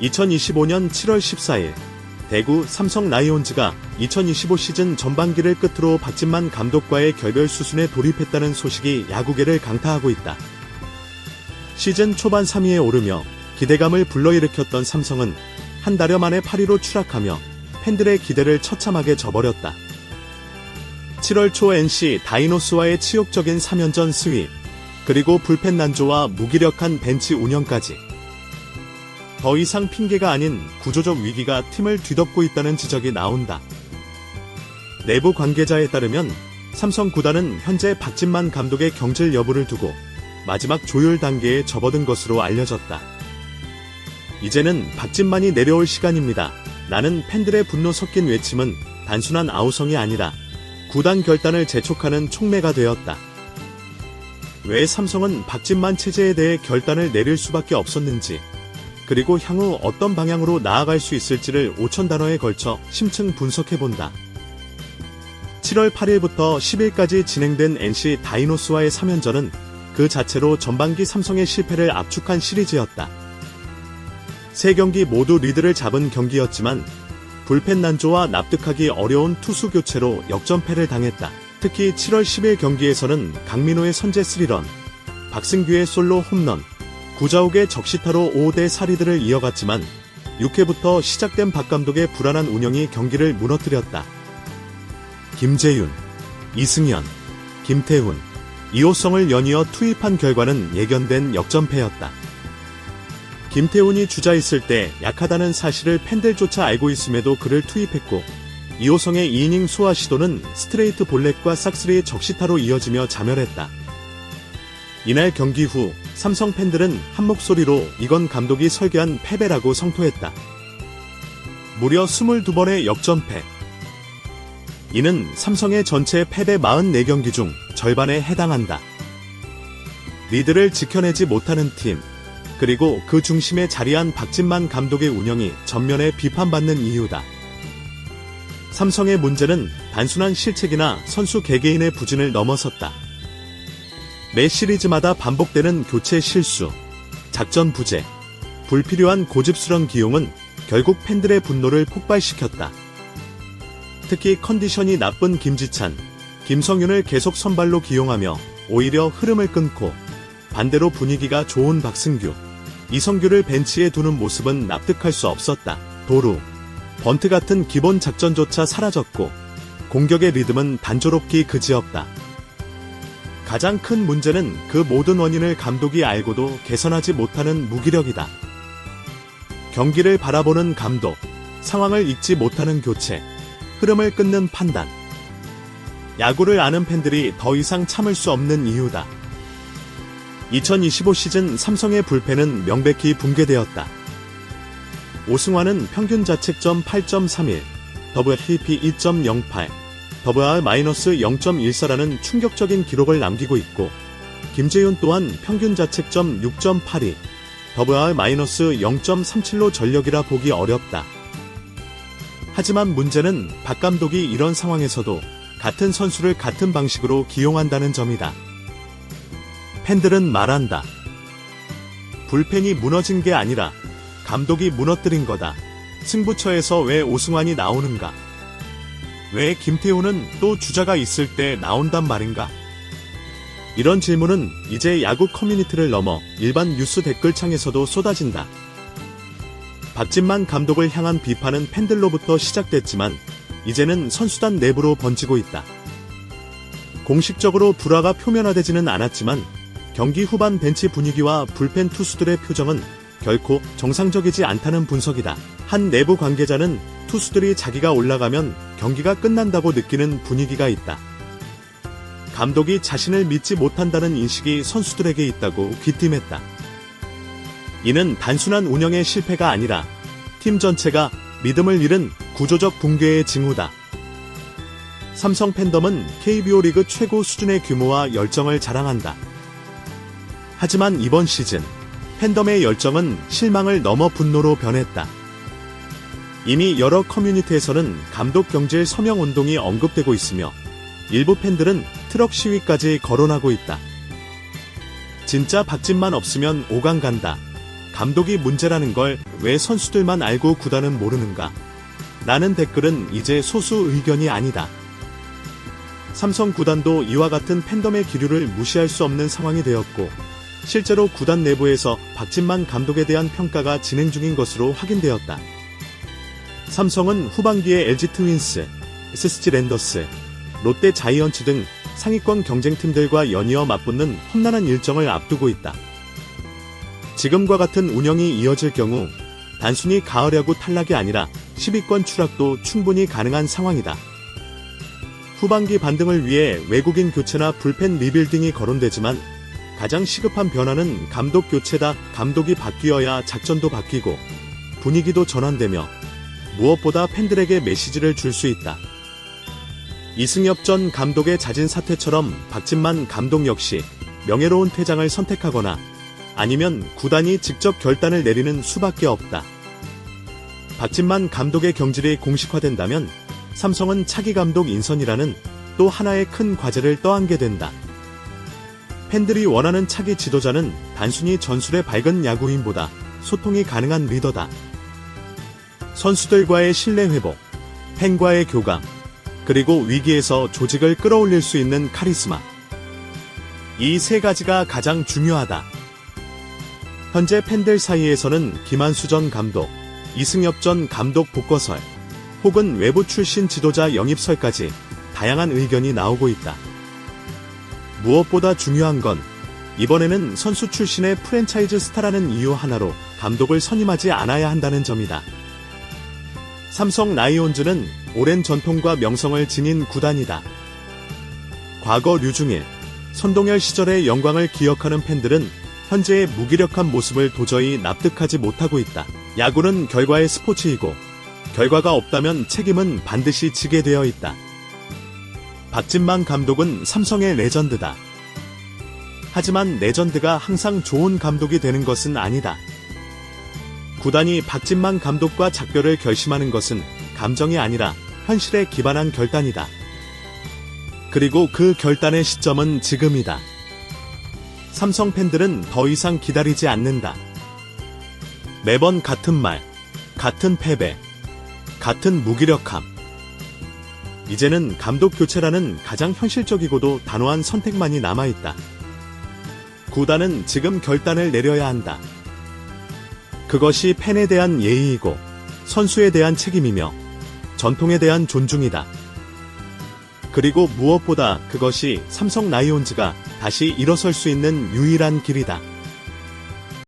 2025년 7월 14일 대구 삼성 라이온즈가 2025 시즌 전반기를 끝으로 박진만 감독과의 결별 수순에 돌입했다는 소식이 야구계를 강타하고 있다. 시즌 초반 3위에 오르며 기대감을 불러일으켰던 삼성은 한 달여 만에 8위로 추락하며 팬들의 기대를 처참하게 저버렸다. 7월 초 NC 다이노스와의 치욕적인 3연전 스윕, 그리고 불펜 난조와 무기력한 벤치 운영까지. 더 이상 핑계가 아닌 구조적 위기가 팀을 뒤덮고 있다는 지적이 나온다. 내부 관계자에 따르면 삼성 구단은 현재 박진만 감독의 경질 여부를 두고 마지막 조율 단계에 접어든 것으로 알려졌다. 이제는 박진만이 내려올 시간입니다. 라는 팬들의 분노 섞인 외침은 단순한 아우성이 아니라 구단 결단을 재촉하는 촉매가 되었다. 왜 삼성은 박진만 체제에 대해 결단을 내릴 수밖에 없었는지, 그리고 향후 어떤 방향으로 나아갈 수 있을지를 5천 단어에 걸쳐 심층 분석해본다. 7월 8일부터 10일까지 진행된 NC 다이노스와의 3연전은 그 자체로 전반기 삼성의 실패를 압축한 시리즈였다. 세 경기 모두 리드를 잡은 경기였지만 불펜 난조와 납득하기 어려운 투수 교체로 역전패를 당했다. 특히 7월 10일 경기에서는 강민호의 선제 3런, 박승규의 솔로 홈런, 구자욱의 적시타로 5대 4리드를 이어갔지만 6회부터 시작된 박 감독의 불안한 운영이 경기를 무너뜨렸다. 김재윤, 이승현, 김태훈, 이호성을 연이어 투입한 결과는 예견된 역전패였다. 김태훈이 주자 있을 때 약하다는 사실을 팬들조차 알고 있음에도 그를 투입했고 이호성의 2이닝 소화 시도는 스트레이트 볼넷과 싹스리의 적시타로 이어지며 자멸했다. 이날 경기 후 삼성 팬들은 한 목소리로 이건 감독이 설계한 패배라고 성토했다. 무려 22번의 역전패. 이는 삼성의 전체 패배 44경기 중 절반에 해당한다. 리드를 지켜내지 못하는 팀, 그리고 그 중심에 자리한 박진만 감독의 운영이 전면에 비판받는 이유다. 삼성의 문제는 단순한 실책이나 선수 개개인의 부진을 넘어섰다. 매 시리즈마다 반복되는 교체 실수, 작전 부재, 불필요한 고집스런 기용은 결국 팬들의 분노를 폭발시켰다. 특히 컨디션이 나쁜 김지찬, 김성윤을 계속 선발로 기용하며 오히려 흐름을 끊고 반대로 분위기가 좋은 박승규, 이성규를 벤치에 두는 모습은 납득할 수 없었다. 도루, 번트 같은 기본 작전조차 사라졌고 공격의 리듬은 단조롭기 그지없다. 가장 큰 문제는 그 모든 원인을 감독이 알고도 개선하지 못하는 무기력이다. 경기를 바라보는 감독, 상황을 읽지 못하는 교체, 흐름을 끊는 판단. 야구를 아는 팬들이 더 이상 참을 수 없는 이유다. 2025 시즌 삼성의 불펜은 명백히 붕괴되었다. 오승환은 평균 자책점 8.31, WHP 2.08, WR-0.14라는 충격적인 기록을 남기고 있고, 김재윤 또한 평균 자책점 6.82, WR-0.37로 전력이라 보기 어렵다. 하지만 문제는 박 감독이 이런 상황에서도 같은 선수를 같은 방식으로 기용한다는 점이다. 팬들은 말한다. 불펜이 무너진 게 아니라 감독이 무너뜨린 거다. 승부처에서 왜 오승환이 나오는가? 왜 김태호는 또 주자가 있을 때 나온단 말인가? 이런 질문은 이제 야구 커뮤니티를 넘어 일반 뉴스 댓글창에서도 쏟아진다. 박진만 감독을 향한 비판은 팬들로부터 시작됐지만 이제는 선수단 내부로 번지고 있다. 공식적으로 불화가 표면화되지는 않았지만 경기 후반 벤치 분위기와 불펜 투수들의 표정은 결코 정상적이지 않다는 분석이다. 한 내부 관계자는 투수들이 자기가 올라가면 경기가 끝난다고 느끼는 분위기가 있다. 감독이 자신을 믿지 못한다는 인식이 선수들에게 있다고 귀띔했다. 이는 단순한 운영의 실패가 아니라 팀 전체가 믿음을 잃은 구조적 붕괴의 징후다. 삼성 팬덤은 KBO 리그 최고 수준의 규모와 열정을 자랑한다. 하지만 이번 시즌 팬덤의 열정은 실망을 넘어 분노로 변했다. 이미 여러 커뮤니티에서는 감독 경질 서명 운동이 언급되고 있으며 일부 팬들은 트럭 시위까지 거론하고 있다. 진짜 박진만 없으면 5강 간다. 감독이 문제라는 걸 왜 선수들만 알고 구단은 모르는가? 라는 댓글은 이제 소수 의견이 아니다. 삼성 구단도 이와 같은 팬덤의 기류를 무시할 수 없는 상황이 되었고, 실제로 구단 내부에서 박진만 감독에 대한 평가가 진행 중인 것으로 확인되었다. 삼성은 후반기에 LG 트윈스, SSG 랜더스, 롯데 자이언츠 등 상위권 경쟁팀들과 연이어 맞붙는 험난한 일정을 앞두고 있다. 지금과 같은 운영이 이어질 경우 단순히 가을 야구 탈락이 아니라 10위권 추락도 충분히 가능한 상황이다. 후반기 반등을 위해 외국인 교체나 불펜 리빌딩이 거론되지만 가장 시급한 변화는 감독 교체다. 감독이 바뀌어야 작전도 바뀌고 분위기도 전환되며 무엇보다 팬들에게 메시지를 줄 수 있다. 이승엽 전 감독의 잦은 사태처럼 박진만 감독 역시 명예로운 퇴장을 선택하거나 아니면 구단이 직접 결단을 내리는 수밖에 없다. 박진만 감독의 경질이 공식화된다면 삼성은 차기 감독 인선이라는 또 하나의 큰 과제를 떠안게 된다. 팬들이 원하는 차기 지도자는 단순히 전술의 밝은 야구인보다 소통이 가능한 리더다. 선수들과의 신뢰 회복, 팬과의 교감, 그리고 위기에서 조직을 끌어올릴 수 있는 카리스마. 이 세 가지가 가장 중요하다. 현재 팬들 사이에서는 김한수 전 감독, 이승엽 전 감독 복거설, 혹은 외부 출신 지도자 영입설까지 다양한 의견이 나오고 있다. 무엇보다 중요한 건 이번에는 선수 출신의 프랜차이즈 스타라는 이유 하나로 감독을 선임하지 않아야 한다는 점이다. 삼성 라이온즈는 오랜 전통과 명성을 지닌 구단이다. 과거 류중일, 선동열 시절의 영광을 기억하는 팬들은 현재의 무기력한 모습을 도저히 납득하지 못하고 있다. 야구는 결과의 스포츠이고 결과가 없다면 책임은 반드시 지게 되어 있다. 박진만 감독은 삼성의 레전드다. 하지만 레전드가 항상 좋은 감독이 되는 것은 아니다. 구단이 박진만 감독과 작별을 결심하는 것은 감정이 아니라 현실에 기반한 결단이다. 그리고 그 결단의 시점은 지금이다. 삼성 팬들은 더 이상 기다리지 않는다. 매번 같은 말, 같은 패배, 같은 무기력함. 이제는 감독 교체라는 가장 현실적이고도 단호한 선택만이 남아있다. 구단은 지금 결단을 내려야 한다. 그것이 팬에 대한 예의이고 선수에 대한 책임이며 전통에 대한 존중이다. 그리고 무엇보다 그것이 삼성 라이온즈가 다시 일어설 수 있는 유일한 길이다.